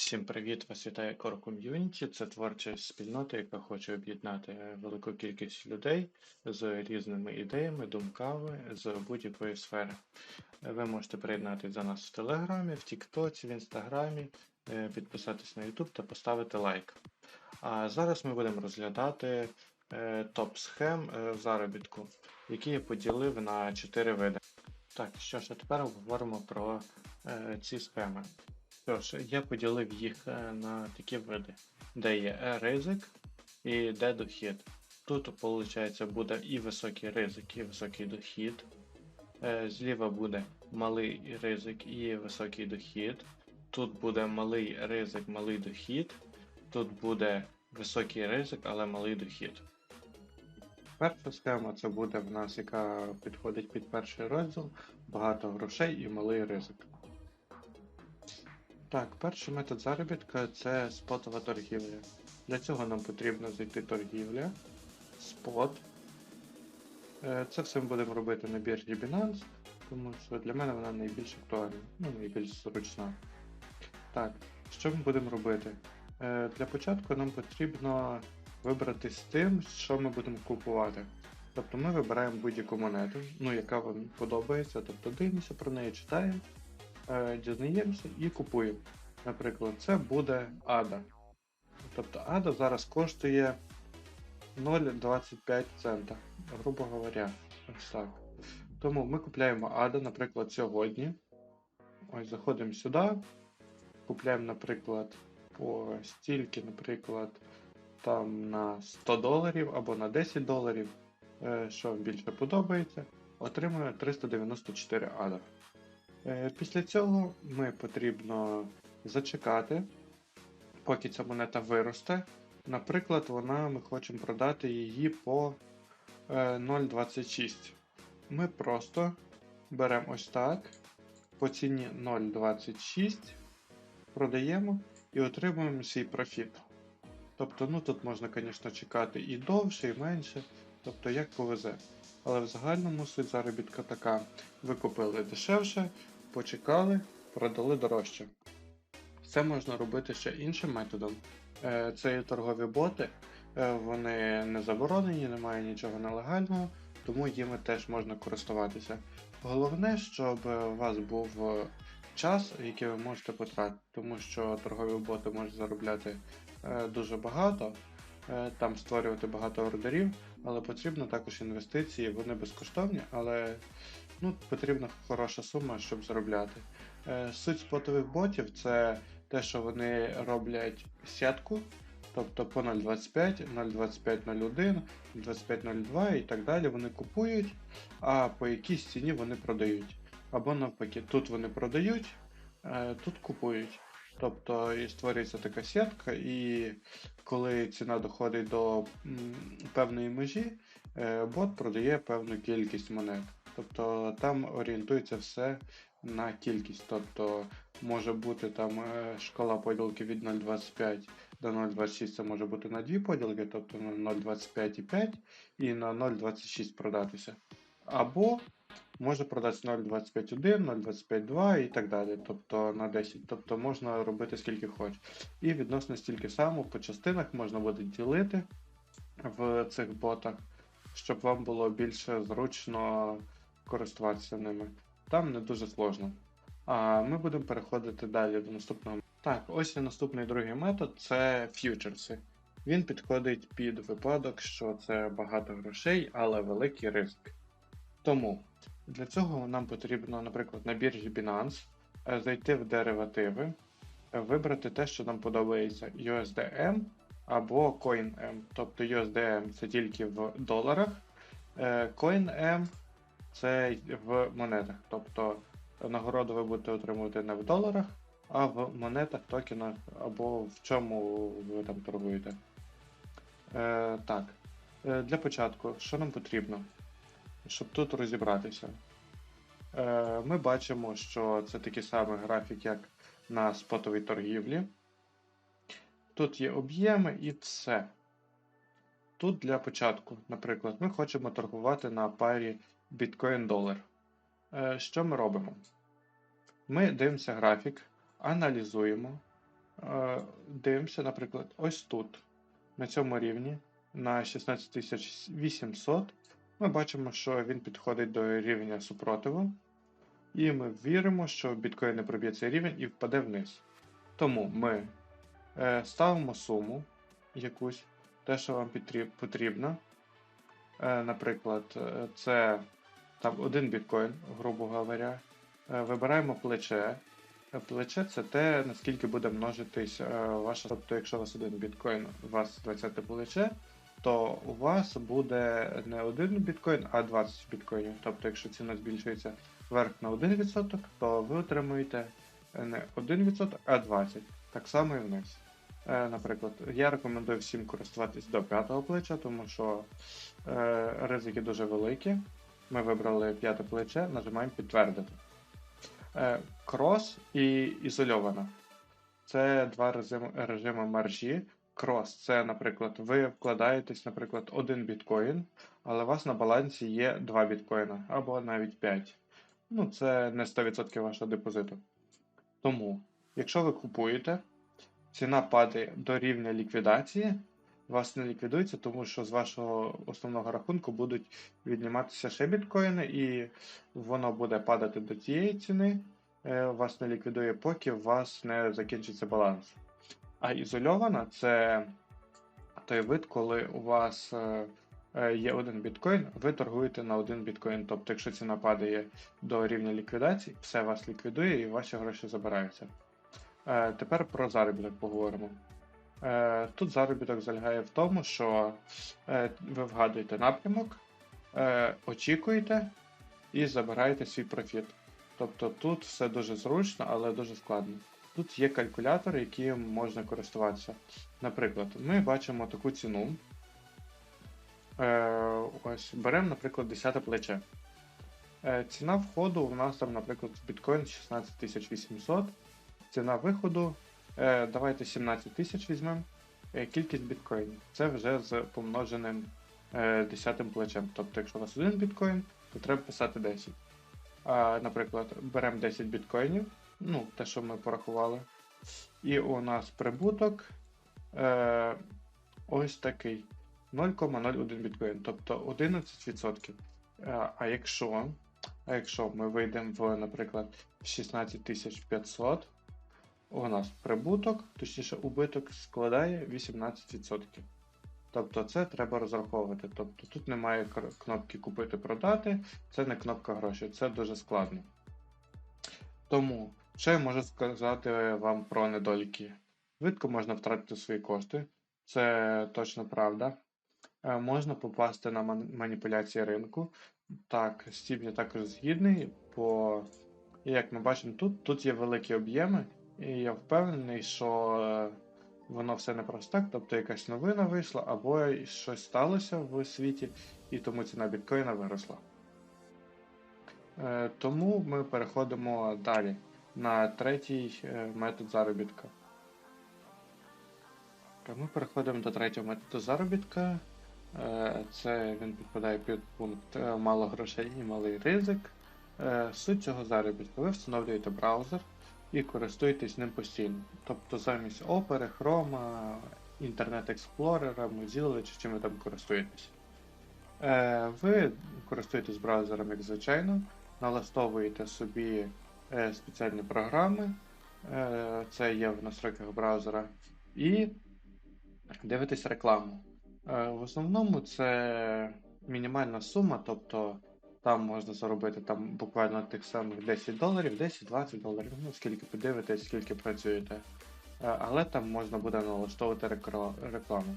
Всім привіт! Вас вітає Core Community. Це творча спільнота, яка хоче об'єднати велику кількість людей з різними ідеями, думками з будь-якої сфери. Ви можете приєднатися до нас в Телеграмі, в Тіктоці, в Інстаграмі, е, підписатись на YouTube та поставити лайк. А зараз ми будемо розглядати е, топ схем е, заробітку, які я поділив на 4 види. Так, що ж, а тепер говоримо про ці схеми. Що ж, я поділив їх е, на такі види, де є ризик і де дохід. Тут, виходить, буде і високий ризик, і високий дохід. Е, Зліва буде малий ризик і високий дохід. Тут буде малий ризик, малий дохід. Тут буде високий ризик, але малий дохід. Перша схема це буде в нас, яка підходить під перший розділ, багато грошей і малий ризик. Так, перший метод заробітка це спотова торгівля. Для цього нам потрібно зайти торгівля, спот. Е, Це все ми будемо робити на біржі Binance, тому що для мене вона найбільш актуальна, ну найбільш зручна. Так, що ми будемо робити? Е, Для початку нам потрібно вибрати з тим, що ми будемо купувати. Тобто ми вибираємо будь-яку монету, ну яка вам подобається, тобто дивимося про неї, читаємо, дізнаємося і купуємо. Наприклад, це буде ADA. Тобто ADA зараз коштує 0,25 цента, грубо говоря. Ось так. Тому ми купляємо ADA, наприклад, сьогодні. Ось заходимо сюди, купляємо, наприклад, по стільки, наприклад, там на 100 доларів або на 10 доларів, е, що вам більше подобається, отримуємо 394 ADA. Е, Після цього ми потрібно зачекати, поки ця монета виросте. Наприклад, вона, ми хочемо продати її по е, 0,26. Ми просто беремо ось так, по ціні 0,26, продаємо і отримуємо свій профіт. Тобто, ну тут можна, звісно, чекати і довше, і менше, тобто як повезе. Але в загальному суть заробітка така: ви купили дешевше, почекали, продали дорожче. Це можна робити ще іншим методом. Е, Це є торгові боти, Е, вони не заборонені, немає нічого нелегального, тому їми теж можна користуватися. Головне, щоб у вас був е, час, який ви можете потратити, тому що торгові боти можуть заробляти е, дуже багато, е, там створювати багато ордерів, але потрібно також інвестиції, вони безкоштовні, але ну, потрібна хороша сума, щоб заробляти. Е, Суть спотових ботів це те, що вони роблять сітку, тобто по 0.25, 0.25.01, 25.02 і так далі вони купують, а по якійсь ціні вони продають. Або навпаки, тут вони продають, е, тут купують. Тобто і створюється така сітка, і коли ціна доходить до певної межі, е, бот продає певну кількість монет. Тобто там орієнтується все на кількість. Тобто може бути там е, шкала поділки від 0,25 до 0,26 це може бути на дві поділки, тобто на 0,25,5 і на 0,26 продатися. Або може продатися 0,25,1, 0,25,2 і так далі, тобто на 10. Тобто можна робити скільки хочеш. І відносно стільки само по частинах можна буде ділити в цих ботах, щоб вам було більше зручно користуватися ними. Там не дуже сложно. А ми будемо переходити далі до наступного. Так, ось і наступний другий метод це ф'ючерси. Він підходить під випадок, що це багато грошей, але великий ризик. Тому для цього нам потрібно, наприклад, на біржі Binance е, зайти в деривативи, е, вибрати те, що нам подобається USDM або CoinM. Тобто USDM це тільки в доларах, е, CoinM це в монетах. Тобто нагороду ви будете отримувати не в доларах, а в монетах, токенах або в чому ви там торгуєте. Так, для початку, що нам потрібно, щоб тут розібратися? Е, ми бачимо, що це такий самий графік, як на спотовій торгівлі. Тут є об'єми і все. Тут для початку, наприклад, ми хочемо торгувати на парі біткоін-долар. Е, Що ми робимо? Ми дивимося графік, аналізуємо, е, дивимося, наприклад, ось тут, на цьому рівні, на 16800, ми бачимо, що він підходить до рівня супротиву. І ми віримо, що біткоін не проб'є цей рівень і впаде вниз. Тому ми е, ставимо суму якусь, те, що вам потрібно. Е, наприклад, е, це там один біткоін, грубо говоря. Е, вибираємо плече. Е, Плече це те, наскільки буде множитись е, ваша. Тобто, якщо у вас один біткоін, у вас 20 плече, то у вас буде не один біткоін, а 20 біткоїнів. Тобто, якщо ціна збільшується вверх на 1%, то ви отримуєте не 1%, а 20%. Так само і вниз. Е, Наприклад, я рекомендую всім користуватись до п'ятого плеча, тому що е, ризики дуже великі. Ми вибрали п'яте плече, нажимаємо підтвердити. Е, крос і ізольована. Це два режими, маржі. Крос це, наприклад, ви вкладаєтесь, наприклад, один біткоін, але у вас на балансі є 2 біткоїна або навіть 5. Ну, це не 100% вашого депозиту. Тому, якщо ви купуєте, ціна падає до рівня ліквідації, вас не ліквідується, тому що з вашого основного рахунку будуть відніматися ще біткоїни, і воно буде падати до тієї ціни, е, вас не ліквідує, поки у вас не закінчиться баланс. А ізольована це той вид, коли у вас е, е, є один біткоін, ви торгуєте на один біткоін. Тобто, якщо ціна падає до рівня ліквідації, все вас ліквідує і ваші гроші забираються. Е, Тепер про заробіток поговоримо. Тут заробіток залягає в тому, що ви вгадуєте напрямок, очікуєте і забираєте свій профіт. Тобто тут все дуже зручно, але дуже складно. Тут є калькулятор, яким можна користуватися. Наприклад, ми бачимо таку ціну. Е, ось беремо, наприклад, 10 плече. Е, ціна входу у нас там, наприклад, біткоін 16800. Ціна виходу. Е, давайте 17 тисяч візьмемо. Е, кількість біткоїнів. Це вже з помноженим е, 10 плечем. Тобто, якщо у вас один біткоін, то треба писати 10. А, наприклад, беремо 10 біткоїнів, ну, те, що ми порахували. І у нас прибуток е, ось такий 0,01 біткоін, тобто 11%. Е, а якщо, а якщо ми вийдемо в, наприклад, 16500, у нас прибуток, точніше убиток складає 18%. Тобто це треба розраховувати. Тобто тут немає кнопки купити-продати, це не кнопка гроші, це дуже складно. Тому, що я можу сказати вам про недоліки? Швидко можна втратити свої кошти, це точно правда. Е, Можна попасти на маніпуляції ринку. Так, з я також згідний, бо, як ми бачимо тут, тут є великі об'єми, і я впевнений, що е, воно все не просто так, тобто якась новина вийшла, або щось сталося в світі, і тому ціна біткоїна виросла. Е, Тому ми переходимо далі на третій е, метод заробітка. Ми переходимо до третього методу заробітка. Е, Це він підпадає під пункт е, мало грошей і малий ризик. Суть цього заробітку. Ви встановлюєте браузер і користуєтесь ним постійно. Тобто замість Opera, Chrome, Internet Explorer, Mozilla чи чим ви там користуєтесь. Ви користуєтесь браузером, як звичайно, налаштовуєте собі спеціальні програми, е, це є в настройках браузера, і дивитесь рекламу. Е, В основному це мінімальна сума, тобто там можна заробити там буквально тих самих 10 доларів, 10-20 доларів, ну скільки подивитесь, скільки працюєте. Е, Але там можна буде налаштовувати рекламу.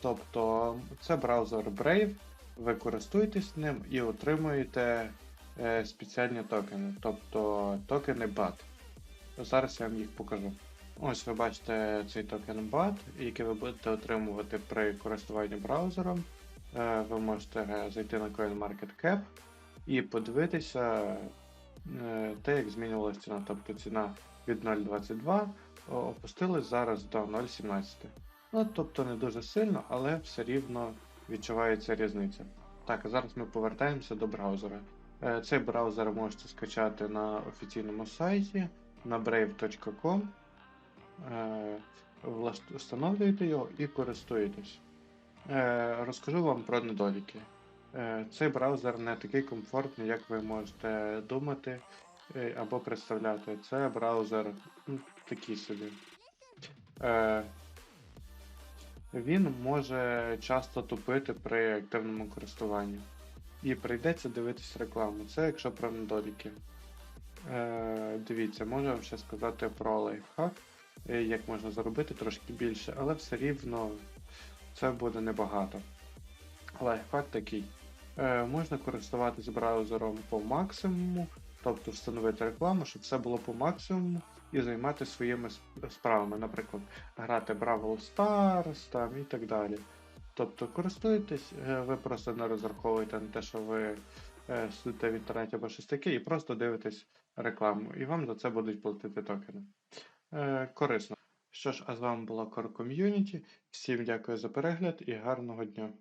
Тобто це браузер Brave, ви користуєтесь ним і отримуєте е, спеціальні токени, тобто токени BAT. Зараз я вам їх покажу. Ось ви бачите цей токен BAT, який ви будете отримувати при користуванні браузером. Е, Ви можете е, зайти на CoinMarketCap і подивитися е, те, як змінювалася ціна. Тобто ціна від 0.22 о, опустилась зараз до 0.17. Ну, тобто не дуже сильно, але все рівно відчувається різниця. Так, зараз ми повертаємося до браузера. Е, Цей браузер можете скачати на офіційному сайті на brave.com. е, встановлюєте його і користуєтесь. Е, розкажу вам про недоліки. Цей браузер не такий комфортний, як ви можете думати або представляти. Це браузер такий собі. Він може часто тупити при активному користуванні. І прийдеться дивитись рекламу. Це якщо про недоліки. Е, дивіться, можу вам ще сказати про лайфхак, е, як можна заробити трошки більше, але все рівно це буде небагато. Лайфхак такий. Е, можна користуватись браузером по максимуму, тобто встановити рекламу, щоб все було по максимуму і займатися своїми справами, наприклад, грати Бравл Stars там і так далі. Тобто користуєтесь, е, ви просто не розраховуєте на те, що ви е, сидите в інтернеті або щось таке, і просто дивитесь рекламу, і вам за це будуть платити токени. Е, корисно. Що ж, а з вами була Core Community. Всім дякую за перегляд і гарного дня.